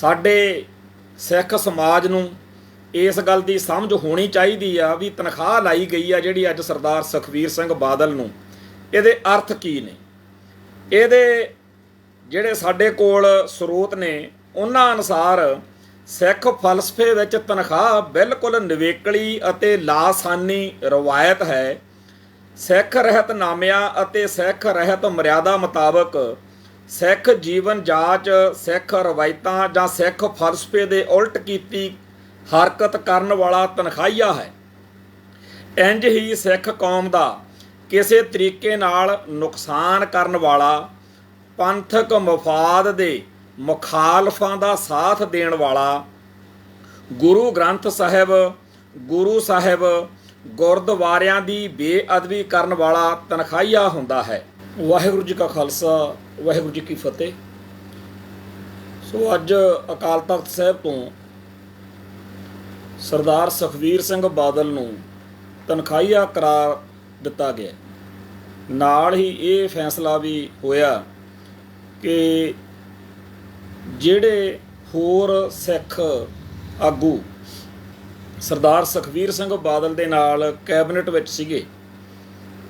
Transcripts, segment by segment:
ਸਾਡੇ ਸਿੱਖ ਸਮਾਜ ਨੂੰ ਇਸ ਗੱਲ ਦੀ ਸਮਝ ਹੋਣੀ ਚਾਹੀਦੀ ਆ ਵੀ ਤਨਖਾਹ ਲਾਈ ਗਈ ਆ ਜਿਹੜੀ ਅੱਜ ਸਰਦਾਰ ਸੁਖਵੀਰ ਸਿੰਘ ਬਾਦਲ ਨੂੰ। ਇਹਦੇ ਅਰਥ ਕੀ ਨੇ? ਇਹਦੇ ਜਿਹੜੇ ਸਾਡੇ ਕੋਲ ਸਰੋਤ ਨੇ, ਉਹਨਾਂ ਅਨੁਸਾਰ ਸਿੱਖ ਫਲਸਫੇ ਵਿੱਚ ਤਨਖਾਹ ਬਿਲਕੁਲ ਨਿਵੇਕਲੀ ਅਤੇ ਲਾਸਾਨੀ ਰਵਾਇਤ ਹੈ। ਸਿੱਖ ਰਹਿਤ ਨਾਮਿਆਂ ਅਤੇ ਸਿੱਖ ਰਹਿਤ ਮਰਿਆਦਾ ਮੁਤਾਬਕ ਸਿੱਖ ਜੀਵਨ ਜਾਚ, ਸਿੱਖ ਰਵਾਇਤਾਂ ਜਾਂ ਸਿੱਖ ਫਲਸਫੇ ਦੇ ਉਲਟ ਕੀਤੀ ਹਰਕਤ ਕਰਨ ਵਾਲਾ ਤਨਖਾਈਆ ਹੈ। ਇੰਜ ਹੀ ਸਿੱਖ ਕੌਮ ਦਾ ਕਿਸੇ ਤਰੀਕੇ ਨਾਲ ਨੁਕਸਾਨ ਕਰਨ ਵਾਲਾ, ਪੰਥਕ ਮਫਾਦ ਦੇ ਮੁਖਾਲਫਾਂ ਦਾ ਸਾਥ ਦੇਣ ਵਾਲਾ, ਗੁਰੂ ਗ੍ਰੰਥ ਸਾਹਿਬ, ਗੁਰੂ ਸਾਹਿਬ ਗੁਰਦੁਆਰਿਆਂ ਦੀ ਬੇਅਦਬੀ ਕਰਨ ਵਾਲਾ ਤਨਖਾਹੀਆ ਹੁੰਦਾ ਹੈ। ਵਾਹਿਗੁਰੂ ਜੀ ਕਾ ਖਾਲਸਾ। ਵਾਹਿਗੁਰੂ ਜੀ ਕੀ ਫਤਿਹ। ਸੋ ਅੱਜ ਅਕਾਲ ਤਖਤ ਸਾਹਿਬ ਤੋਂ ਸਰਦਾਰ ਸੁਖਵੀਰ ਸਿੰਘ ਬਾਦਲ ਨੂੰ ਤਨਖਾਹੀਆ ਕਰਾਰ ਦਿੱਤਾ ਗਿਆ। ਨਾਲ ਹੀ ਇਹ ਫੈਸਲਾ ਵੀ ਹੋਇਆ ਕਿ ਜਿਹੜੇ ਹੋਰ ਸਿੱਖ ਆਗੂ ਸਰਦਾਰ ਸੁਖਵੀਰ ਸਿੰਘ ਬਾਦਲ ਦੇ ਨਾਲ ਕੈਬਨਿਟ ਵਿੱਚ ਸੀਗੇ,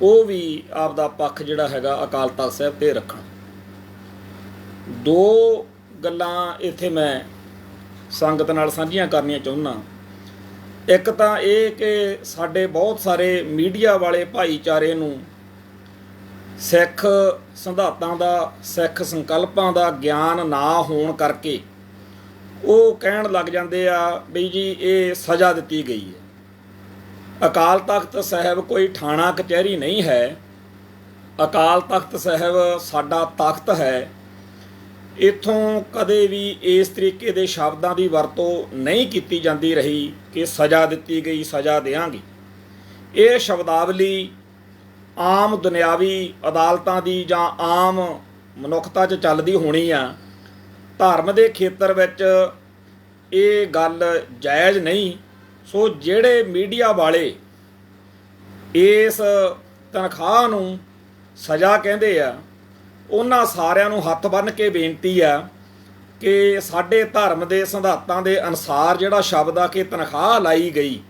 ਉਹ ਵੀ ਆਪ ਦਾ ਪੱਖ ਜਿਹੜਾ ਹੈਗਾ ਅਕਾਲ ਤਖਤ ਸਾਹਿਬ ਤੇ ਰੱਖਣ। ਦੋ ਗੱਲਾਂ ਇੱਥੇ ਮੈਂ ਸੰਗਤ ਨਾਲ ਸਾਂਝੀਆਂ ਕਰਨੀਆਂ ਚਾਹੁੰਦਾ। ਇੱਕ ਤਾਂ ਇਹ ਕਿ ਸਾਡੇ ਬਹੁਤ ਸਾਰੇ ਮੀਡੀਆ ਵਾਲੇ ਭਾਈਚਾਰੇ ਨੂੰ ਸਿੱਖ ਸਿਧਾਂਤਾਂ ਦਾ, ਸਿੱਖ ਸੰਕਲਪਾਂ ਦਾ ਗਿਆਨ ਨਾ ਹੋਣ ਕਰਕੇ ਉਹ ਕਹਿਣ ਲੱਗ ਜਾਂਦੇ ਆ ਬਈ ਜੀ ਇਹ ਸਜ਼ਾ ਦਿੱਤੀ ਗਈ ਹੈ। ਅਕਾਲ ਤਖਤ ਸਾਹਿਬ ਕੋਈ ਥਾਣਾ ਕਚਹਿਰੀ ਨਹੀਂ ਹੈ। ਅਕਾਲ ਤਖਤ ਸਾਹਿਬ ਸਾਡਾ ਤਖਤ ਹੈ। ਇਥੋਂ ਕਦੇ ਵੀ ਇਸ ਤਰੀਕੇ ਦੇ ਸ਼ਬਦਾਂ ਦੀ ਵਰਤੋਂ ਨਹੀਂ ਕੀਤੀ ਜਾਂਦੀ ਰਹੀ ਕਿ ਸਜ਼ਾ ਦਿੱਤੀ ਗਈ, ਸਜ਼ਾ ਦੇਾਂਗੇ ਇਹ ਸ਼ਬਦਾਵਲੀ ਆਮ ਦੁਨਿਆਵੀ ਅਦਾਲਤਾਂ ਦੀ ਜਾਂ ਆਮ ਮਨੁੱਖਤਾ 'ਚ ਚੱਲਦੀ ਹੋਣੀ ਆ। ਧਰਮ ਦੇ ਖੇਤਰ ਵਿੱਚ ਇਹ ਗੱਲ ਜਾਇਜ਼ ਨਹੀਂ। ਸੋ ਜਿਹੜੇ ਮੀਡੀਆ ਵਾਲੇ ਇਸ ਤਨਖਾਹ ਨੂੰ ਸਜ਼ਾ ਕਹਿੰਦੇ ਆ ਉਹਨਾਂ ਸਾਰਿਆਂ ਨੂੰ ਹੱਥ ਬੰਨ੍ਹ ਕੇ ਬੇਨਤੀ ਆ ਕਿ ਸਾਡੇ ਧਰਮ ਦੇ ਸਿਧਾਂਤਾਂ ਦੇ ਅਨੁਸਾਰ ਜਿਹੜਾ ਸ਼ਬਦ ਆ ਕਿ ਤਨਖਾਹ ਲਾਈ ਗਈ,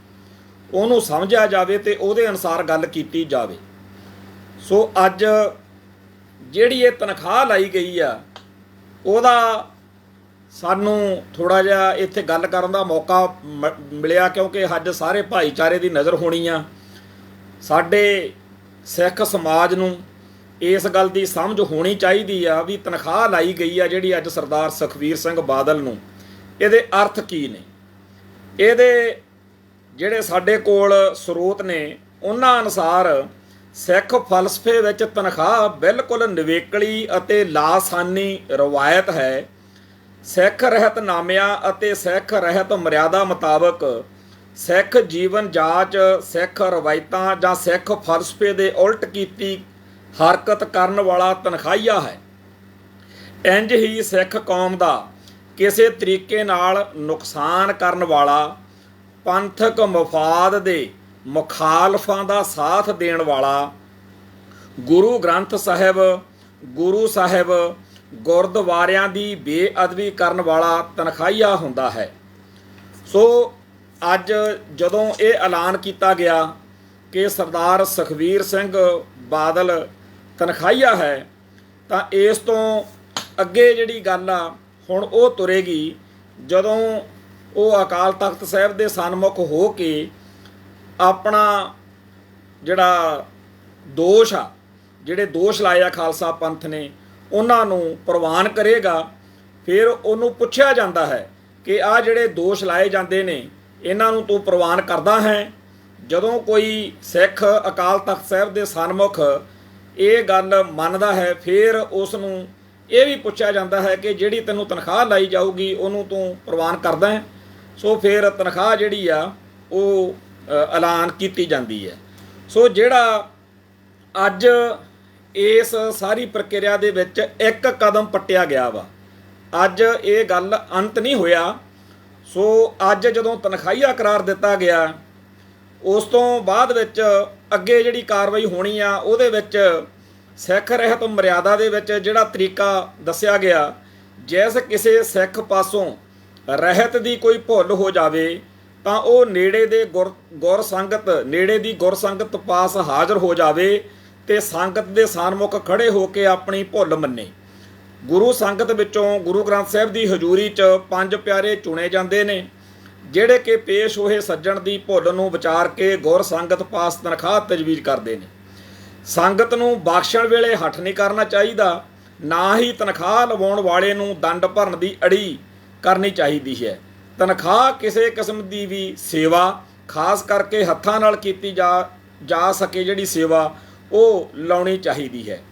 ਉਹਨੂੰ ਸਮਝਿਆ ਜਾਵੇ ਤੇ ਉਹਦੇ ਅਨੁਸਾਰ ਗੱਲ ਕੀਤੀ ਜਾਵੇ। ਸੋ ਅੱਜ ਜਿਹੜੀ ਇਹ ਤਨਖਾਹ ਲਾਈ ਗਈ ਆ, ਉਹਦਾ ਸਾਨੂੰ ਥੋੜਾ ਜਿਹਾ ਇੱਥੇ ਗੱਲ ਕਰਨ ਦਾ ਮੌਕਾ ਮ- ਮਿਲਿਆ ਕਿਉਂਕਿ ਅੱਜ ਸਾਰੇ ਭਾਈਚਾਰੇ ਦੀ ਨਜ਼ਰ ਹੋਣੀ ਆ। ਸਾਡੇ ਸਿੱਖ ਸਮਾਜ ਨੂੰ ਇਸ ਗੱਲ ਦੀ ਸਮਝ ਹੋਣੀ ਚਾਹੀਦੀ ਆ ਵੀ ਤਨਖਾਹ ਲਾਈ ਗਈ ਆ ਜਿਹੜੀ ਅੱਜ ਸਰਦਾਰ ਸੁਖਵੀਰ ਸਿੰਘ ਬਾਦਲ ਨੂੰ। ਇਹਦੇ ਅਰਥ ਕੀ ਨੇ? ਇਹਦੇ ਜਿਹੜੇ ਸਾਡੇ ਕੋਲ ਸਰੋਤ ਨੇ, ਉਹਨਾਂ ਅਨੁਸਾਰ ਸਿੱਖ ਫਲਸਫੇ ਵਿੱਚ ਤਨਖਾਹ ਬਿਲਕੁਲ ਨਿਵੇਕਲੀ ਅਤੇ ਲਾਸਾਨੀ ਰਵਾਇਤ ਹੈ। ਸਿੱਖ ਰਹਿਤ ਨਾਮਿਆਂ ਅਤੇ ਸਿੱਖ ਰਹਿਤ ਮਰਿਆਦਾ ਮੁਤਾਬਕ ਸਿੱਖ ਜੀਵਨ ਜਾਚ, ਸਿੱਖ ਰਵਾਇਤਾਂ ਜਾਂ ਸਿੱਖ ਫਲਸਫੇ ਦੇ ਉਲਟ ਕੀਤੀ ਹਰਕਤ ਕਰਨ ਵਾਲਾ ਤਨਖਾਈਆ ਹੈ। ਇੰਜ ਹੀ ਸਿੱਖ ਕੌਮ ਦਾ ਕਿਸੇ ਤਰੀਕੇ ਨਾਲ ਨੁਕਸਾਨ ਕਰਨ ਵਾਲਾ ਪੰਥਕ ਮਫਾਦ ਦੇ ਮੁਖਾਲਫਾਂ ਦਾ ਸਾਥ ਦੇਣ ਵਾਲਾ ਗੁਰੂ ਗ੍ਰੰਥ ਸਾਹਿਬ, ਗੁਰੂ ਸਾਹਿਬ ਗੁਰਦੁਆਰਿਆਂ ਦੀ ਬੇਅਦਬੀ ਕਰਨ ਵਾਲਾ ਤਨਖਾਹੀਆ ਹੁੰਦਾ ਹੈ। ਸੋ ਅੱਜ ਜਦੋਂ ਇਹ ਐਲਾਨ ਕੀਤਾ ਗਿਆ ਕਿ ਸਰਦਾਰ ਸੁਖਵੀਰ ਸਿੰਘ ਬਾਦਲ ਤਨਖਾਹੀਆ ਹੈ, ਤਾਂ ਇਸ ਤੋਂ ਅੱਗੇ ਜਿਹੜੀ ਗੱਲ ਆ, ਹੁਣ ਉਹ ਤੁਰੇਗੀ ਜਦੋਂ ਉਹ ਅਕਾਲ ਤਖਤ ਸਾਹਿਬ ਦੇ ਸਨਮੁਖ ਹੋ ਕੇ ਆਪਣਾ ਜਿਹੜਾ ਦੋਸ਼ ਆ, ਜਿਹੜੇ ਦੋਸ਼ ਲਾਏ ਆ ਖਾਲਸਾ ਪੰਥ ਨੇ, ਉਹਨਾਂ ਨੂੰ ਪ੍ਰਵਾਨ ਕਰੇਗਾ। ਫਿਰ ਉਹਨੂੰ ਪੁੱਛਿਆ ਜਾਂਦਾ ਹੈ ਕਿ ਆ ਜਿਹੜੇ ਦੋਸ਼ ਲਾਏ ਜਾਂਦੇ ਨੇ, ਇਹਨਾਂ ਨੂੰ ਤੂੰ ਪ੍ਰਵਾਨ ਕਰਦਾ ਹੈ? ਜਦੋਂ ਕੋਈ ਸਿੱਖ ਅਕਾਲ ਤਖਤ ਸਾਹਿਬ ਦੇ ਸਨਮੁਖ ਇਹ ਗੱਲ ਮੰਨਦਾ ਹੈ, ਫਿਰ ਉਸ ਨੂੰ ਇਹ ਵੀ ਪੁੱਛਿਆ ਜਾਂਦਾ ਹੈ ਕਿ ਜਿਹੜੀ ਤੈਨੂੰ ਤਨਖਾਹ ਲਾਈ ਜਾਊਗੀ, ਉਹਨੂੰ ਤੂੰ ਪ੍ਰਵਾਨ ਕਰਦਾ ਹੈ। ਸੋ ਫਿਰ ਤਨਖਾਹ ਜਿਹੜੀ ਆ, ਉਹ ਐਲਾਨ ਕੀਤੀ ਜਾਂਦੀ ਹੈ। ਸੋ ਜਿਹੜਾ ਅੱਜ ਇਸ ਸਾਰੀ ਪ੍ਰਕਿਰਿਆ ਦੇ ਵਿੱਚ ਇੱਕ ਕਦਮ ਪੱਟਿਆ ਗਿਆ ਵਾ, ਅੱਜ ਇਹ ਗੱਲ ਅੰਤ ਨਹੀਂ ਹੋਇਆ। ਸੋ ਅੱਜ ਜਦੋਂ ਤਨਖਾਹੀਆ ਕਰਾਰ ਦਿੱਤਾ ਗਿਆ ਉਸ ਤੋਂ ਬਾਅਦ ਵਿੱਚ ਅੱਗੇ ਜਿਹੜੀ ਕਾਰਵਾਈ ਹੋਣੀ ਆ, ਉਹਦੇ ਵਿੱਚ ਸਿੱਖ ਰਹਿਤ ਮਰਿਆਦਾ ਦੇ ਵਿੱਚ ਜਿਹੜਾ ਤਰੀਕਾ ਦੱਸਿਆ ਗਿਆ, ਜਿਸ ਕਿਸੇ ਸਿੱਖ ਪਾਸੋਂ ਰਹਿਤ ਦੀ ਕੋਈ ਭੁੱਲ ਹੋ ਜਾਵੇ, ਤਾਂ ਉਹ ਨੇੜੇ ਦੇ ਗੁਰ ਗੁਰ ਸੰਗਤ, ਨੇੜੇ ਦੀ ਗੁਰ ਸੰਗਤ ਪਾਸ ਹਾਜ਼ਰ ਹੋ ਜਾਵੇ ਤੇ ਸੰਗਤ ਦੇ ਸਾਨਮੁਖ ਖੜੇ ਹੋ ਕੇ ਆਪਣੀ ਭੁੱਲ ਮੰਨੇ। ਗੁਰੂ ਸੰਗਤ ਵਿੱਚੋਂ ਗੁਰੂ ਗ੍ਰੰਥ ਸਾਹਿਬ ਦੀ ਹਜ਼ੂਰੀ 'ਚ ਪੰਜ ਪਿਆਰੇ ਚੁਣੇ ਜਾਂਦੇ ਨੇ। ਜਿਹੜੇ ਕਿ ਪੇਸ਼ ਹੋਏ ਸੱਜਣ ਦੀ ਭੁੱਲ ਨੂੰ ਵਿਚਾਰ ਕੇ ਗੁਰ ਸੰਗਤ ਪਾਸ ਤਨਖਾਹ ਤਜਵੀਜ਼ ਕਰਦੇ ਨੇ। ਸੰਗਤ ਨੂੰ ਬਖਸ਼ਣ ਵੇਲੇ ਹੱਠ ਨਹੀਂ ਕਰਨਾ ਚਾਹੀਦਾ, ਨਾ ਹੀ ਤਨਖਾਹ ਲਵਾਉਣ ਵਾਲੇ ਨੂੰ ਦੰਡ ਭਰਨ ਦੀ ਅੜੀ ਕਰਨੀ ਚਾਹੀਦੀ ਹੈ। ਤਨਖਾਹ ਕਿਸੇ ਕਿਸਮ ਦੀ ਵੀ ਸੇਵਾ, ਖਾਸ ਕਰਕੇ ਹੱਥਾਂ ਨਾਲ ਕੀਤੀ ਜਾ ਜਾ ਸਕੇ ਜਿਹੜੀ ਸੇਵਾ, ਉਹ ਲਾਉਣੀ ਚਾਹੀਦੀ ਹੈ।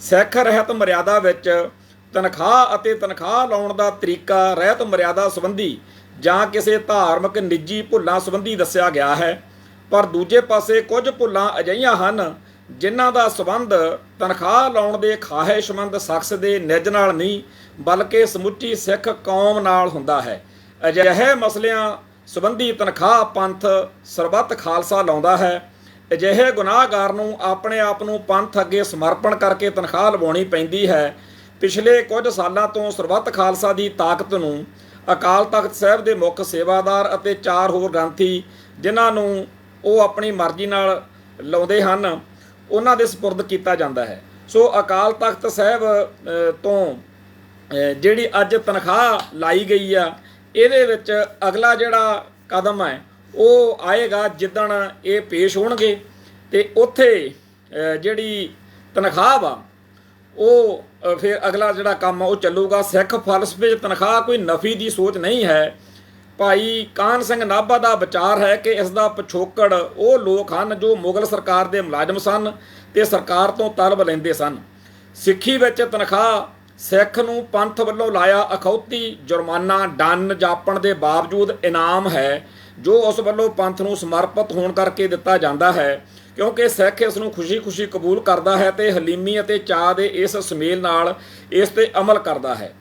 ਸਿੱਖ ਰਹਿਤ ਮਰਿਆਦਾ ਵਿੱਚ ਤਨਖਾਹ ਅਤੇ ਤਨਖਾਹ ਲਾਉਣ ਦਾ ਤਰੀਕਾ ਰਹਿਤ ਮਰਿਆਦਾ ਸੰਬੰਧੀ ਜਾਂ ਕਿਸੇ ਧਾਰਮਿਕ ਨਿੱਜੀ ਭੁੱਲਾਂ ਸੰਬੰਧੀ ਦੱਸਿਆ ਗਿਆ ਹੈ। ਪਰ ਦੂਜੇ ਪਾਸੇ ਕੁਝ ਭੁੱਲਾਂ ਅਜਿਹੀਆਂ ਹਨ ਜਿਨ੍ਹਾਂ ਦਾ ਸਬੰਧ ਤਨਖਾਹ ਲਾਉਣ ਦੇ ਖਾਹਿਸ਼ਮੰਦ ਸ਼ਖਸ ਦੇ ਨਿੱਜ ਨਾਲ ਨਹੀਂ, ਬਲਕਿ ਸਮੁੱਚੀ ਸਿੱਖ ਕੌਮ ਨਾਲ ਹੁੰਦਾ ਹੈ। ਅਜਿਹੇ ਮਸਲਿਆਂ ਸੰਬੰਧੀ ਤਨਖਾਹ ਪੰਥ ਸਰਬੱਤ ਖਾਲਸਾ ਲਾਉਂਦਾ ਹੈ। ਅਜਿਹੇ ਗੁਨਾਹਗਾਰ ਨੂੰ ਆਪਣੇ ਆਪ ਨੂੰ ਪੰਥ ਅੱਗੇ ਸਮਰਪਣ ਕਰਕੇ ਤਨਖਾਹ ਲਵਾਉਣੀ ਪੈਂਦੀ ਹੈ। ਪਿਛਲੇ ਕੁਝ ਸਾਲਾਂ ਤੋਂ ਸਰਬੱਤ ਖਾਲਸਾ ਦੀ ਤਾਕਤ ਨੂੰ ਅਕਾਲ ਤਖਤ ਸਾਹਿਬ ਦੇ ਮੁੱਖ ਸੇਵਾਦਾਰ ਅਤੇ ਚਾਰ ਹੋਰ ਗ੍ਰੰਥੀ, ਜਿਨ੍ਹਾਂ ਨੂੰ ਉਹ ਆਪਣੀ ਮਰਜ਼ੀ ਨਾਲ ਲਾਉਂਦੇ ਹਨ, ਉਹਨਾਂ ਦੇ ਸਪੁਰਦ ਕੀਤਾ ਜਾਂਦਾ ਹੈ। ਸੋ ਅਕਾਲ ਤਖਤ ਸਾਹਿਬ ਤੋਂ ਜਿਹੜੀ ਅੱਜ ਤਨਖਾਹ ਲਾਈ ਗਈ ਆ, ਇਹਦੇ ਵਿੱਚ ਅਗਲਾ ਜਿਹੜਾ ਕਦਮ ਹੈ, ਉਹ ਆਏਗਾ ਜਿੱਦਣ ਇਹ ਪੇਸ਼ ਹੋਣਗੇ ਤੇ ਉੱਥੇ ਜਿਹੜੀ ਤਨਖਾਹ ਵਾ, ਉਹ ਫਿਰ ਅਗਲਾ ਜਿਹੜਾ ਕੰਮ ਆ, ਉਹ ਚੱਲੂਗਾ। ਸਿੱਖ ਫਲਸਫੇ 'ਚ ਤਨਖਾਹ ਕੋਈ ਨਫੀ ਦੀ ਸੋਚ ਨਹੀਂ ਹੈ। ਭਾਈ ਕਾਨ ਸਿੰਘ ਨਾਭਾ ਦਾ ਵਿਚਾਰ ਹੈ ਕਿ ਇਸ ਦਾ ਪਿਛੋਕੜ ਉਹ ਲੋਕ ਹਨ ਜੋ ਮੁਗਲ ਸਰਕਾਰ ਦੇ ਮੁਲਾਜ਼ਮ ਸਨ ਤੇ ਸਰਕਾਰ ਤੋਂ ਤਲਬ ਲੈਂਦੇ ਸਨ। ਸਿੱਖੀ ਵਿੱਚ ਤਨਖਾਹ ਸਿੱਖ ਨੂੰ ਪੰਥ ਵੱਲੋਂ ਲਾਇਆ ਅਖੌਤੀ ਜੁਰਮਾਨਾ, ਡੰਨ ਜਾਪਣ ਦੇ ਬਾਵਜੂਦ ਇਨਾਮ ਹੈ, ਜੋ ਉਸ ਵੱਲੋਂ ਪੰਥ ਨੂੰ ਸਮਰਪਿਤ ਹੋਣ ਕਰਕੇ ਦਿੱਤਾ ਜਾਂਦਾ ਹੈ। ਕਿਉਂਕਿ ਸਿੱਖ ਇਸ ਨੂੰ ਖੁਸ਼ੀ-ਖੁਸ਼ੀ ਕਬੂਲ ਕਰਦਾ ਹੈ ਤੇ ਹਲੀਮੀ ਅਤੇ ਚਾਹ ਦੇ ਇਸ ਸੁਮੇਲ ਨਾਲ ਇਸ ਤੇ ਅਮਲ ਕਰਦਾ ਹੈ।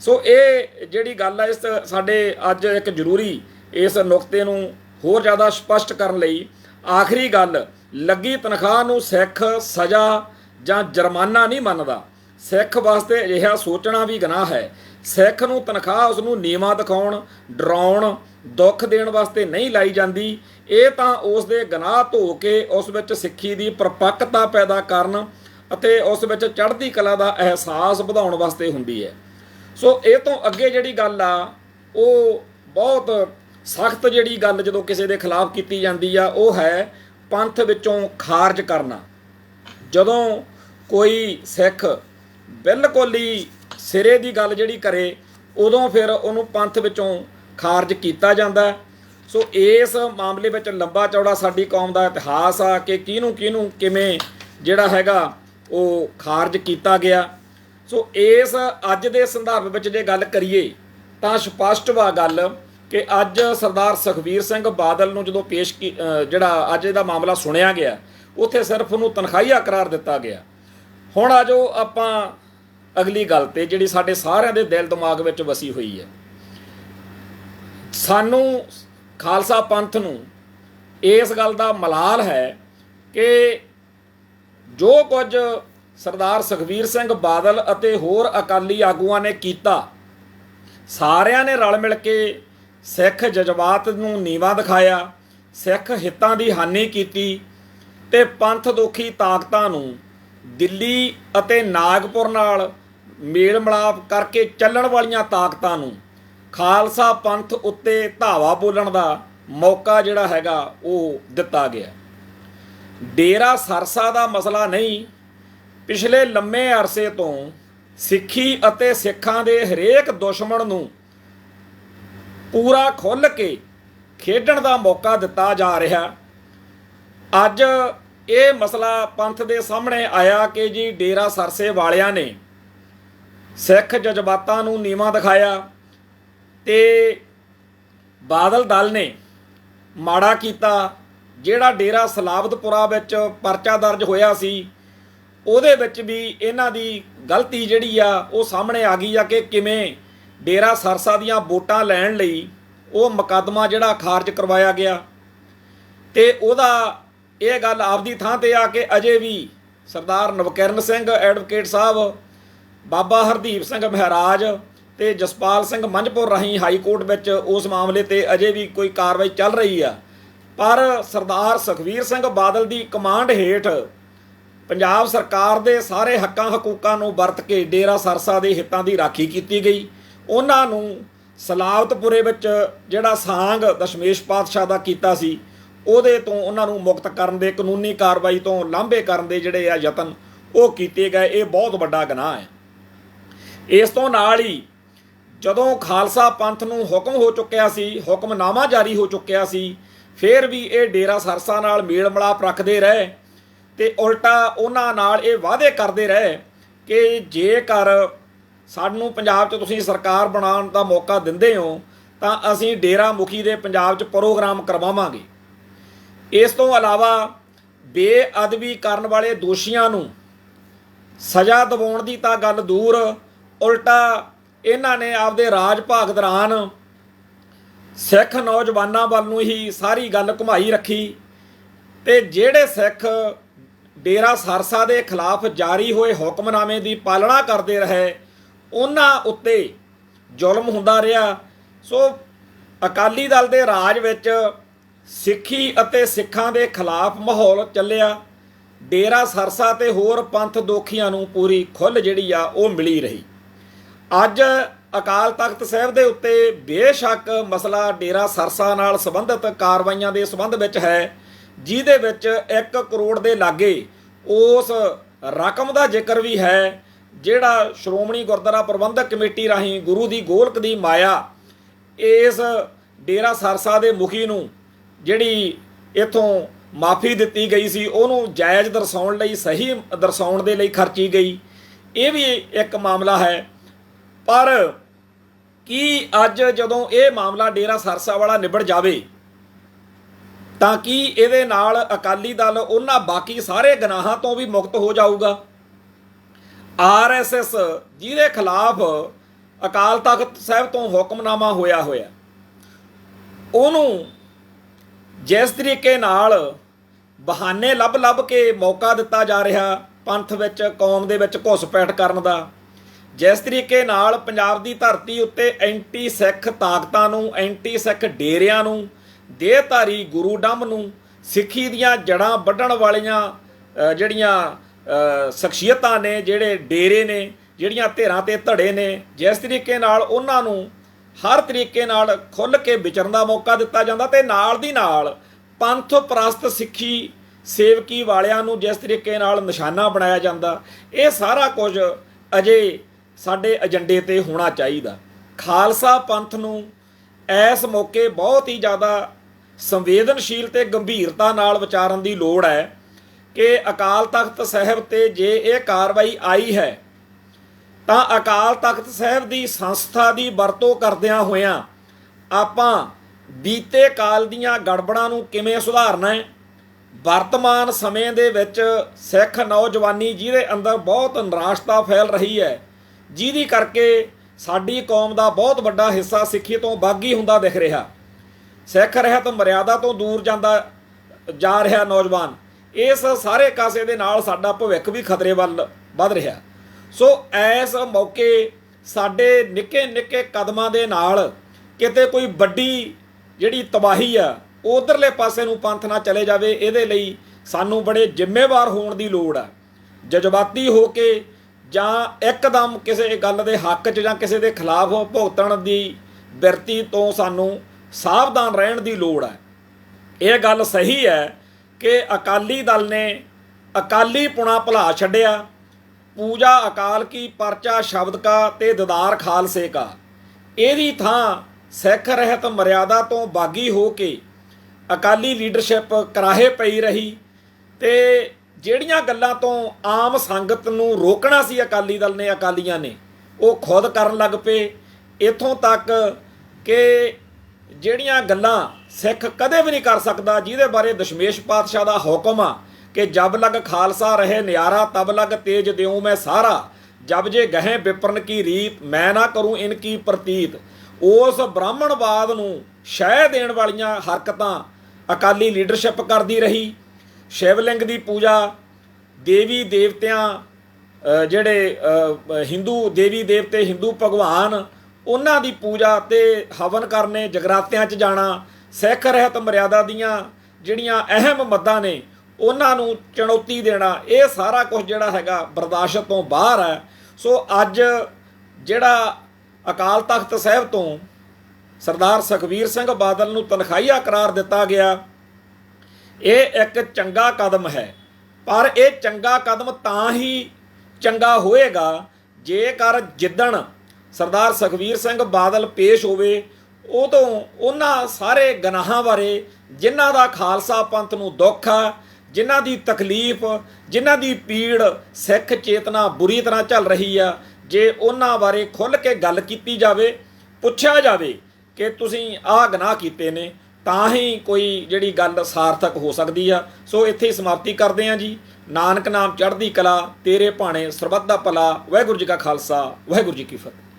ਸੋ ਇਹ ਜਿਹੜੀ ਗੱਲ ਹੈ ਇਸ ਸਾਡੇ ਅੱਜ ਇੱਕ ਜ਼ਰੂਰੀ ਇਸ ਨੁਕਤੇ ਨੂੰ ਹੋਰ ਜ਼ਿਆਦਾ ਸਪਸ਼ਟ ਕਰਨ ਲਈ ਆਖਰੀ ਗੱਲ, ਲੱਗੀ ਤਨਖਾਹ ਨੂੰ ਸਿੱਖ ਸਜ਼ਾ ਜਾਂ ਜੁਰਮਾਨਾ ਨਹੀਂ ਮੰਨਦਾ। ਸਿੱਖ ਵਾਸਤੇ ਅਜਿਹਾ ਸੋਚਣਾ ਵੀ ਗੁਨਾਹ ਹੈ। ਸਿੱਖ ਨੂੰ ਤਨਖਾਹ ਉਸ ਨੂੰ ਨੀਵਾ ਦਿਖਾਉਣ, ਡਰਾਉਣ ਦੁੱਖ ਦੇਣ ਵਾਸਤੇ ਨਹੀਂ ਲਾਈ ਜਾਂਦੀ, ਇਹ ਤਾਂ ਉਸ ਦੇ ਗੁਨਾਹ ਧੋ ਕੇ ਉਸ ਵਿੱਚ ਸਿੱਖੀ ਦੀ ਪਰਪੱਕਤਾ ਪੈਦਾ ਕਰਨ ਅਤੇ ਉਸ ਵਿੱਚ ਚੜ੍ਹਦੀ ਕਲਾ ਦਾ ਅਹਿਸਾਸ ਵਧਾਉਣ ਵਾਸਤੇ ਹੁੰਦੀ ਹੈ। ਸੋ ਇਹ ਤੋਂ ਅੱਗੇ ਜਿਹੜੀ ਗੱਲ ਆ, ਉਹ ਬਹੁਤ ਸਖਤ ਜਿਹੜੀ ਗੱਲ ਜਦੋਂ ਕਿਸੇ ਦੇ ਖਿਲਾਫ ਕੀਤੀ ਜਾਂਦੀ ਆ, ਉਹ ਹੈ ਪੰਥ ਵਿੱਚੋਂ ਖਾਰਜ ਕਰਨਾ। ਜਦੋਂ ਕੋਈ ਸਿੱਖ ਬਿਲਕੁਲ ਹੀ ਸਿਰੇ ਦੀ ਗੱਲ ਜਿਹੜੀ ਕਰੇ, ਉਦੋਂ ਫਿਰ ਉਹਨੂੰ ਪੰਥ ਵਿੱਚੋਂ ਖਾਰਜ ਕੀਤਾ ਜਾਂਦਾ ਸੋ ਇਸ ਮਾਮਲੇ ਵਿੱਚ ਲੰਬਾ ਚੌੜਾ ਸਾਡੀ ਕੌਮ ਦਾ ਇਤਿਹਾਸ ਆ ਕਿ ਕਿਹਨੂੰ ਕਿਹਨੂੰ ਕਿਵੇਂ ਜਿਹੜਾ ਹੈਗਾ ਉਹ ਖਾਰਜ ਕੀਤਾ ਗਿਆ। ਸੋ ਇਸ ਅੱਜ ਦੇ ਸੰਦਰਭ ਵਿੱਚ ਜੇ ਗੱਲ ਕਰੀਏ ਤਾਂ ਸਪਸ਼ਟ ਵਾ ਗੱਲ ਕਿ ਅੱਜ ਸਰਦਾਰ ਸੁਖਬੀਰ ਸਿੰਘ ਬਾਦਲ ਨੂੰ ਜਦੋਂ ਪੇਸ਼ ਕੀ- ਜਿਹੜਾ ਅੱਜ ਇਹਦਾ ਮਾਮਲਾ ਸੁਣਿਆ ਗਿਆ, ਉੱਥੇ ਸਿਰਫ ਉਹਨੂੰ ਤਨਖਾਹੀਆ ਕਰਾਰ ਦਿੱਤਾ ਗਿਆ। ਹੁਣ ਆਜੋ ਆਪਾਂ ਅਗਲੀ ਗੱਲ ਤੇ ਜਿਹੜੀ ਸਾਡੇ ਸਾਰਿਆਂ ਦੇ ਦਿਲ ਦਿਮਾਗ ਵਿੱਚ ਵਸੀ ਹੋਈ ਹੈ। ਸਾਨੂੰ ਖਾਲਸਾ ਪੰਥ ਨੂੰ ਇਸ ਗੱਲ ਦਾ ਮਲਾਲ ਹੈ ਕਿ ਜੋ ਕੁਝ ਸਰਦਾਰ ਸੁਖਬੀਰ ਸਿੰਘ ਬਾਦਲ ਅਤੇ ਹੋਰ ਅਕਾਲੀ ਆਗੂਆਂ ਨੇ ਕੀਤਾ, ਸਾਰਿਆਂ ਨੇ ਰਲ ਮਿਲ ਕੇ ਸਿੱਖ ਜਜ਼ਬਾਤ ਨੂੰ ਨੀਵਾ ਦਿਖਾਇਆ, ਸਿੱਖ ਹਿੱਤਾਂ ਦੀ ਹਾਨੀ ਕੀਤੀ ਤੇ ਪੰਥ ਦੋਖੀ ਤਾਕਤਾਂ ਨੂੰ ਦਿੱਲੀ ਅਤੇ ਨਾਗਪੁਰ ਨਾਲ ਮੇਲ ਮਿਲਾਪ ਕਰਕੇ ਚੱਲਣ ਵਾਲੀਆਂ ਤਾਕਤਾਂ ਨੂੰ ਖਾਲਸਾ ਪੰਥ ਉੱਤੇ ਧਾਵਾ ਬੋਲਣ ਦਾ ਮੌਕਾ ਜਿਹੜਾ ਹੈਗਾ ਉਹ ਦਿੱਤਾ ਗਿਆ। ਡੇਰਾ ਸਰਸਾ ਦਾ ਮਸਲਾ ਨਹੀਂ, ਪਿਛਲੇ ਲੰਮੇ ਅਰਸੇ ਤੋਂ ਸਿੱਖੀ ਅਤੇ ਸਿੱਖਾਂ ਦੇ ਹਰੇਕ ਦੁਸ਼ਮਣ ਨੂੰ ਪੂਰਾ ਖੁੱਲ ਕੇ ਖੇਡਣ ਦਾ ਮੌਕਾ ਦਿੱਤਾ ਜਾ ਰਿਹਾ। ਅੱਜ ਇਹ ਮਸਲਾ ਪੰਥ ਦੇ ਸਾਹਮਣੇ ਆਇਆ ਕਿ ਜੀ ਡੇਰਾ ਸਰਸੇ ਵਾਲਿਆਂ ਨੇ ਸਿੱਖ ਜਜ਼ਬਾਤਾਂ ਨੂੰ ਨੀਵਾ ਦਿਖਾਇਆ। ਤੇ ਬਾਦਲ ਦਲ ਨੇ ਮਾੜਾ ਕੀਤਾ, ਜਿਹੜਾ ਡੇਰਾ ਸਲਾਬਤਪੁਰਾ ਵਿੱਚ ਪਰਚਾ ਦਰਜ ਹੋਇਆ ਸੀ, ਉਹਦੇ ਵਿੱਚ ਵੀ ਇਹਨਾਂ ਦੀ ਗਲਤੀ ਜਿਹੜੀ ਆ, ਉਹ ਸਾਹਮਣੇ ਆ ਗਈ ਆ ਕਿ ਕਿਵੇਂ ਡੇਰਾ ਸਰਸਾ ਦੀਆਂ ਵੋਟਾਂ ਲੈਣ ਲਈ ਉਹ ਮੁਕੱਦਮਾ ਜਿਹੜਾ ਖਾਰਜ ਕਰਵਾਇਆ ਗਿਆ। ਤੇ ਉਹਦਾ ਇਹ ਗੱਲ ਆਪਦੀ ਥਾਂ ਤੇ ਆ ਕੇ ਅਜੇ ਵੀ ਸਰਦਾਰ ਨਵਕਿਰਨ ਸਿੰਘ ਐਡਵੋਕੇਟ ਸਾਹਿਬ, ਬਾਬਾ ਹਰਦੀਪ ਸਿੰਘ ਮਹਾਰਾਜ ਤੇ ਜਸਪਾਲ ਸਿੰਘ ਮੰਝਪੁਰ ਰਾਹੀਂ ਹਾਈ ਕੋਰਟ ਵਿੱਚ ਉਸ ਮਾਮਲੇ ਤੇ ਅਜੇ ਵੀ ਕੋਈ ਕਾਰਵਾਈ ਚੱਲ ਰਹੀ ਆ। ਪਰ ਸਰਦਾਰ ਸੁਖਵੀਰ ਸਿੰਘ ਬਾਦਲ ਦੀ ਕਮਾਂਡ ਹੇਠ ਪੰਜਾਬ ਸਰਕਾਰ ਦੇ ਸਾਰੇ ਹੱਕਾਂ ਹਕੂਕਾਂ ਨੂੰ ਵਰਤ ਕੇ ਡੇਰਾ ਸਰਸਾ ਦੇ ਹਿੱਤਾਂ ਦੀ ਰਾਖੀ ਕੀਤੀ ਗਈ। ਉਹਨਾਂ ਨੂੰ ਸਲਾਵਤਪੁਰੇ ਵਿੱਚ ਜਿਹੜਾ ਸਾਂਗ ਦਸ਼ਮੇਸ਼ ਪਾਤਸ਼ਾਹ ਦਾ ਕੀਤਾ ਸੀ, ਉਹਦੇ ਤੋਂ ਉਹਨਾਂ ਨੂੰ ਮੁਕਤ ਕਰਨ ਦੇ, ਕਾਨੂੰਨੀ ਕਾਰਵਾਈ ਤੋਂ ਲਾਂਭੇ ਕਰਨ ਦੇ ਜਿਹੜੇ ਆ ਯਤਨ ਉਹ ਕੀਤੇ ਗਏ। ਇਹ ਬਹੁਤ ਵੱਡਾ ਗੁਨਾਹ ਹੈ। ਇਸ ਤੋਂ ਨਾਲ ਹੀ ਜਦੋਂ ਖਾਲਸਾ ਪੰਥ ਨੂੰ ਹੁਕਮ ਹੋ ਚੁੱਕਿਆ ਸੀ, ਹੁਕਮਨਾਮਾ ਜਾਰੀ ਹੋ ਚੁੱਕਿਆ ਸੀ, ਫਿਰ ਵੀ ਇਹ ਡੇਰਾ ਸਰਸਾ ਨਾਲ ਮੇਲ ਮਿਲਾਪ ਰੱਖਦੇ ਰਹੇ ਤੇ ਉਲਟਾ ਉਹਨਾਂ ਨਾਲ ਇਹ ਵਾਅਦੇ ਕਰਦੇ ਰਹੇ ਕਿ ਜੇਕਰ ਸਾਨੂੰ ਪੰਜਾਬ 'ਚ ਤੁਸੀਂ ਸਰਕਾਰ ਬਣਾਉਣ ਦਾ ਮੌਕਾ ਦਿੰਦੇ ਹੋ, ਤਾਂ ਅਸੀਂ ਡੇਰਾ ਮੁਖੀ ਦੇ ਪੰਜਾਬ 'ਚ ਪ੍ਰੋਗਰਾਮ ਕਰਵਾਵਾਂਗੇ। ਇਸ ਤੋਂ ਇਲਾਵਾ ਬੇਅਦਬੀ ਕਰਨ ਵਾਲੇ ਦੋਸ਼ੀਆਂ ਨੂੰ ਸਜ਼ਾ ਦਿਵਾਉਣ ਦੀ ਤਾਂ ਗੱਲ ਦੂਰ, ਉਲਟਾ ਇਹਨਾਂ ਨੇ ਆਪਦੇ ਰਾਜ ਭਾਗ ਦੌਰਾਨ ਸਿੱਖ ਨੌਜਵਾਨਾਂ ਵੱਲ ਨੂੰ ਹੀ ਸਾਰੀ ਗੱਲ ਘੁਮਾਈ ਰੱਖੀ ਤੇ ਜਿਹੜੇ ਸਿੱਖ ਡੇਰਾ ਸਰਸਾ ਦੇ ਖਿਲਾਫ ਜਾਰੀ ਹੋਏ ਹੁਕਮਨਾਮੇ ਦੀ ਪਾਲਣਾ ਕਰਦੇ ਰਹੇ, ਉਹਨਾਂ ਉੱਤੇ ਜ਼ੁਲਮ ਹੁੰਦਾ ਰਿਹਾ। ਸੋ ਅਕਾਲੀ ਦਲ ਦੇ ਰਾਜ ਵਿੱਚ ਸਿੱਖੀ ਅਤੇ ਸਿੱਖਾਂ ਦੇ ਖਿਲਾਫ ਮਾਹੌਲ ਚੱਲਿਆ। ਡੇਰਾ ਸਰਸਾ ਤੇ ਹੋਰ ਪੰਥ ਦੋਖੀਆਂ ਨੂੰ ਪੂਰੀ ਖੁੱਲ ਜਿਹੜੀ ਆ ਉਹ ਮਿਲੀ ਰਹੀ। ਅੱਜ ਅਕਾਲ ਤਖਤ ਸਾਹਿਬ ਦੇ ਉੱਤੇ ਬੇਸ਼ੱਕ ਮਸਲਾ ਡੇਰਾ ਸਰਸਾ ਨਾਲ ਸੰਬੰਧਿਤ ਕਾਰਵਾਈਆਂ ਦੇ ਸੰਬੰਧ ਵਿੱਚ ਹੈ, ਜਿਹਦੇ ਵਿੱਚ 1 ਕਰੋੜ ਦੇ ਲਾਗੇ ਉਸ ਰਕਮ ਦਾ ਜ਼ਿਕਰ ਵੀ ਹੈ, ਜਿਹੜਾ ਸ਼੍ਰੋਮਣੀ ਗੁਰਦੁਆਰਾ ਪ੍ਰਬੰਧਕ ਕਮੇਟੀ ਰਾਹੀਂ ਗੁਰੂ ਦੀ ਗੋਲਕ ਦੀ ਮਾਇਆ ਇਸ ਡੇਰਾ ਸਰਸਾ ਦੇ ਮੁਖੀ ਨੂੰ ਜਿਹੜੀ ਇਥੋਂ ਮਾਫੀ ਦਿੱਤੀ ਗਈ ਸੀ, ਉਹਨੂੰ ਜਾਇਜ਼ ਦਰਸਾਉਣ ਲਈ, ਸਹੀ ਦਰਸਾਉਣ ਦੇ ਲਈ ਖਰਚੀ ਗਈ। ਇਹ ਵੀ ਇੱਕ ਮਾਮਲਾ ਹੈ। ਪਰ ਕੀ ਅੱਜ ਜਦੋਂ ਇਹ ਮਾਮਲਾ ਡੇਰਾ ਸਰਸਾ ਵਾਲਾ ਨਿਬੜ ਜਾਵੇ, ਤਾਂ ਕੀ ਇਹਦੇ ਨਾਲ ਅਕਾਲੀ ਦਲ ਉਹਨਾਂ ਬਾਕੀ ਸਾਰੇ ਗਨਾਹਾਂ ਤੋਂ ਵੀ ਮੁਕਤ ਹੋ ਜਾਊਗਾ? ਆਰਐਸਐਸ ਜਿਹਦੇ ਖਿਲਾਫ ਅਕਾਲ ਤਖਤ ਸਾਹਿਬ ਤੋਂ ਹੁਕਮਨਾਮਾ ਹੋਇਆ ਹੋਇਆ, ਉਹਨੂੰ ਜਿਸ ਤਰੀਕੇ ਨਾਲ ਬਹਾਨੇ ਲੱਭ-ਲੱਭ ਕੇ ਮੌਕਾ ਦਿੱਤਾ ਜਾ ਰਿਹਾ ਪੰਥ ਵਿੱਚ, ਕੌਮ ਦੇ ਵਿੱਚ ਘੁਸਪੈਠ ਕਰਨ ਦਾ ਜਿਸ ਤਰੀਕੇ ਨਾਲ ਪੰਜਾਬ ਦੀ ਧਰਤੀ ਉੱਤੇ ਐਂਟੀ ਸਿੱਖ ਤਾਕਤਾਂ ਨੂੰ ਐਂਟੀ ਸਿੱਖ ਡੇਰਿਆਂ ਨੂੰ, ਦੇਹਧਾਰੀ ਗੁਰੂ ਡੰਮ ਨੂੰ, ਸਿੱਖੀ ਦੀਆਂ ਜੜਾਂ ਵੱਢਣ ਵਾਲੀਆਂ ਜਿਹੜੀਆਂ ਸ਼ਖਸੀਅਤਾਂ ਨੇ, ਜਿਹੜੇ ਡੇਰੇ ਨੇ, ਜਿਹੜੀਆਂ ਧਿਰਾਂ ਤੇ ਧੜੇ ਨੇ, ਜਿਸ ਤਰੀਕੇ ਨਾਲ ਉਹਨਾਂ ਨੂੰ ਹਰ ਤਰੀਕੇ ਨਾਲ ਖੁੱਲ ਕੇ ਵਿਚਰਨ ਦਾ ਮੌਕਾ ਦਿੱਤਾ ਜਾਂਦਾ ਤੇ ਨਾਲ ਦੀ ਨਾਲ ਪੰਥ ਪ੍ਰਸਤ ਸਿੱਖੀ ਸੇਵਕੀ ਵਾਲਿਆਂ ਨੂੰ ਜਿਸ ਤਰੀਕੇ ਨਾਲ ਨਿਸ਼ਾਨਾ ਬਣਾਇਆ ਜਾਂਦਾ, ਇਹ ਸਾਰਾ ਕੁਝ ਅਜੇ ਸਾਡੇ ਏਜੰਡੇ ਤੇ ਹੋਣਾ ਚਾਹੀਦਾ। ਖਾਲਸਾ ਪੰਥ ਨੂੰ ਇਸ ਮੌਕੇ ਬਹੁਤ ਹੀ ਜ਼ਿਆਦਾ ਸੰਵੇਦਨਸ਼ੀਲ ਤੇ ਗੰਭੀਰਤਾ ਨਾਲ ਵਿਚਾਰਨ ਦੀ ਲੋੜ ਹੈ ਕਿ ਅਕਾਲ ਤਖਤ ਸਾਹਿਬ ਤੇ ਜੇ ਇਹ ਕਾਰਵਾਈ ਆਈ ਹੈ, ਤਾਂ ਅਕਾਲ ਤਖਤ ਸਾਹਿਬ ਦੀ ਸੰਸਥਾ ਦੀ ਵਰਤੋਂ ਕਰਦਿਆਂ ਹੋਇਆਂ ਆਪਾਂ ਬੀਤੇ ਕਾਲ ਦੀਆਂ ਗੜਬੜਾਂ ਨੂੰ ਕਿਵੇਂ ਸੁਧਾਰਨਾ ਹੈ? ਵਰਤਮਾਨ ਸਮੇਂ ਦੇ ਵਿੱਚ ਸਿੱਖ ਨੌਜਵਾਨੀ ਜਿਹਦੇ ਅੰਦਰ ਬਹੁਤ ਨਿਰਾਸ਼ਤਾ ਫੈਲ ਰਹੀ ਹੈ। ਜਿਹਦੀ ਕਰਕੇ ਸਾਡੀ ਕੌਮ ਦਾ ਬਹੁਤ ਵੱਡਾ ਹਿੱਸਾ ਸਿੱਖੀ ਤੋਂ ਬਾਗੀ ਹੁੰਦਾ ਦਿਖ ਰਿਹਾ। ਸਿੱਖ ਰਹਿਤ ਮਰਿਆਦਾ ਤੋਂ ਦੂਰ ਜਾਂਦਾ, ਜਾ ਰਿਹਾ ਨੌਜਵਾਨ। ਇਸ ਸਾਰੇ ਕਾਸੇ ਦੇ ਨਾਲ ਸਾਡਾ ਭਵਿੱਖ ਵੀ ਖਤਰੇ ਵੱਲ ਵੱਧ ਰਿਹਾ। ਸੋ ਇਸ ਮੌਕੇ ਸਾਡੇ ਨਿੱਕੇ ਨਿੱਕੇ ਕਦਮਾਂ ਦੇ ਨਾਲ ਕਿਤੇ ਕੋਈ ਵੱਡੀ ਜਿਹੜੀ ਤਬਾਹੀ ਆ, ਉਧਰਲੇ ਪਾਸੇ ਨੂੰ ਪੰਥ ਨਾ ਚਲੇ ਜਾਵੇ, ਇਹਦੇ ਲਈ ਸਾਨੂੰ ਬੜੇ ਜ਼ਿੰਮੇਵਾਰ ਹੋਣ ਦੀ ਲੋੜ ਆ। ਜਜ਼ਬਾਤੀ ਹੋ ਕੇ ਜਾਂ ਇੱਕਦਮ ਕਿਸੇ ਗੱਲ ਦੇ ਹੱਕ 'ਚ ਜਾਂ ਕਿਸੇ ਦੇ ਖਿਲਾਫ ਭੁਗਤਣ ਦੀ ਬਿਰਤੀ ਤੋਂ ਸਾਨੂੰ ਸਾਵਧਾਨ ਰਹਿਣ ਦੀ ਲੋੜ ਹੈ। ਇਹ ਗੱਲ ਸਹੀ ਹੈ ਕਿ ਅਕਾਲੀ ਦਲ ਨੇ ਅਕਾਲੀ ਪੁਣਾ ਭੁਲਾ ਛੱਡਿਆ। ਪੂਜਾ ਅਕਾਲ ਕੀ ਪਰਚਾ ਸ਼ਬਦ ਕਾ ਤੇ ਦਿਦਾਰ ਖਾਲਸੇ ਕਾ। ਇਹਦੀ ਥਾਂ ਸਿੱਖ ਰਹਿਤ ਮਰਿਆਦਾ ਤੋਂ ਬਾਗੀ ਹੋ ਕੇ ਅਕਾਲੀ ਲੀਡਰਸ਼ਿਪ ਕਰਾਹੇ ਪਈ ਰਹੀ ਤੇ ਜਿਹੜੀਆਂ ਗੱਲਾਂ ਤੋਂ ਆਮ ਸੰਗਤ ਨੂੰ ਰੋਕਣਾ ਸੀ ਅਕਾਲੀ ਦਲ ਨੇ, ਅਕਾਲੀਆਂ ਨੇ, ਉਹ ਖੁਦ ਕਰਨ ਲੱਗ ਪਏ। ਇਥੋਂ ਤੱਕ ਕਿ ਜਿਹੜੀਆਂ ਗੱਲਾਂ ਸਿੱਖ ਕਦੇ ਵੀ ਨਹੀਂ ਕਰ ਸਕਦਾ, ਜਿਹਦੇ ਬਾਰੇ ਦਸ਼ਮੇਸ਼ ਪਾਤਸ਼ਾਹ ਦਾ ਹੁਕਮ ਆ ਕਿ ਜਬ ਲਗ ਖਾਲਸਾ ਰਹੇ ਨਿਆਰਾ, ਤਬ ਲਗ ਤੇਜ ਦਿਉ ਮੈਂ ਸਾਰਾ। ਜਬ ਜੇ ਗਹਿ ਵਿਪਰਨ ਕੀ ਰੀਤ, ਮੈਂ ਨਾ ਕਰੂੰ ਇਨ ਕੀ ਪ੍ਰਤੀਤ। ਉਸ ਬ੍ਰਾਹਮਣਵਾਦ ਨੂੰ ਸ਼ਹਿ ਦੇਣ ਵਾਲੀਆਂ ਹਰਕਤਾਂ ਅਕਾਲੀ ਲੀਡਰਸ਼ਿਪ ਕਰਦੀ ਰਹੀ। ਸ਼ਿਵਲਿੰਗ ਦੀ ਪੂਜਾ, ਦੇਵੀ ਦੇਵਤਿਆਂ ਜਿਹੜੇ ਹਿੰਦੂ, ਦੇਵੀ ਦੇਵਤੇ, ਹਿੰਦੂ ਭਗਵਾਨ, ਉਹਨਾਂ ਦੀ ਪੂਜਾ ਤੇ ਹਵਨ ਕਰਨੇ, ਜਗਰਾਤਿਆਂ 'ਚ ਜਾਣਾ, ਸਿੱਖ ਰਹਿਤ ਮਰਿਆਦਾ ਦੀਆਂ ਜਿਹੜੀਆਂ ਅਹਿਮ ਮੱਦਾਂ ਨੇ, ਉਹਨਾਂ ਨੂੰ ਚੁਣੌਤੀ ਦੇਣਾ, ਇਹ ਸਾਰਾ ਕੁਝ ਜਿਹੜਾ ਹੈਗਾ ਬਰਦਾਸ਼ਤ ਤੋਂ ਬਾਹਰ ਹੈ। ਸੋ ਅੱਜ ਜਿਹੜਾ ਅਕਾਲ ਤਖਤ ਸਾਹਿਬ ਤੋਂ ਸਰਦਾਰ ਸੁਖਬੀਰ ਸਿੰਘ ਬਾਦਲ ਨੂੰ ਤਨਖਾਹੀਆ ਕਰਾਰ ਦਿੱਤਾ ਗਿਆ ਇਹ ਇੱਕ ਚੰਗਾ ਕਦਮ ਹੈ। ਪਰ ਇਹ ਚੰਗਾ ਕਦਮ ਤਾਂ ਹੀ ਚੰਗਾ ਹੋਏਗਾ ਜੇਕਰ ਜਿੱਦਣ ਸਰਦਾਰ ਸੁਖਬੀਰ ਸਿੰਘ ਬਾਦਲ ਪੇਸ਼ ਹੋਵੇ, ਉਦੋਂ ਉਹਨਾਂ ਸਾਰੇ ਗਨਾਹਾਂ ਬਾਰੇ ਜਿਨ੍ਹਾਂ ਦਾ ਖਾਲਸਾ ਪੰਥ ਨੂੰ ਦੁੱਖ ਆ, ਜਿਨ੍ਹਾਂ ਦੀ ਤਕਲੀਫ, ਜਿਨ੍ਹਾਂ ਦੀ ਪੀੜ ਸਿੱਖ ਚੇਤਨਾ ਬੁਰੀ ਤਰ੍ਹਾਂ ਚੱਲ ਰਹੀ ਆ, ਜੇ ਉਹਨਾਂ ਬਾਰੇ ਖੁੱਲ੍ਹ ਕੇ ਗੱਲ ਕੀਤੀ ਜਾਵੇ, ਪੁੱਛਿਆ ਜਾਵੇ ਕਿ ਤੁਸੀਂ ਆਹ ਗਨਾਹ ਕੀਤੇ ਨੇ ਤਾਂ ਹੀ ਕੋਈ ਜਿਹੜੀ ਗੱਲ ਸਾਰਥਕ ਹੋ ਸਕਦੀ ਆ। ਸੋ ਇੱਥੇ ਹੀ ਸਮਾਪਤੀ ਕਰਦੇ ਹਾਂ ਜੀ। ਨਾਨਕ ਨਾਮ ਚੜ੍ਹਦੀ ਕਲਾ, ਤੇਰੇ ਭਾਣੇ ਸਰਬੱਤ ਦਾ ਭਲਾ, ਵਾਹਿਗੁਰੂ ਜੀ ਕਾ ਖਾਲਸਾ, ਵਾਹਿਗੁਰੂ ਜੀ ਕੀ ਫਤਿਹ।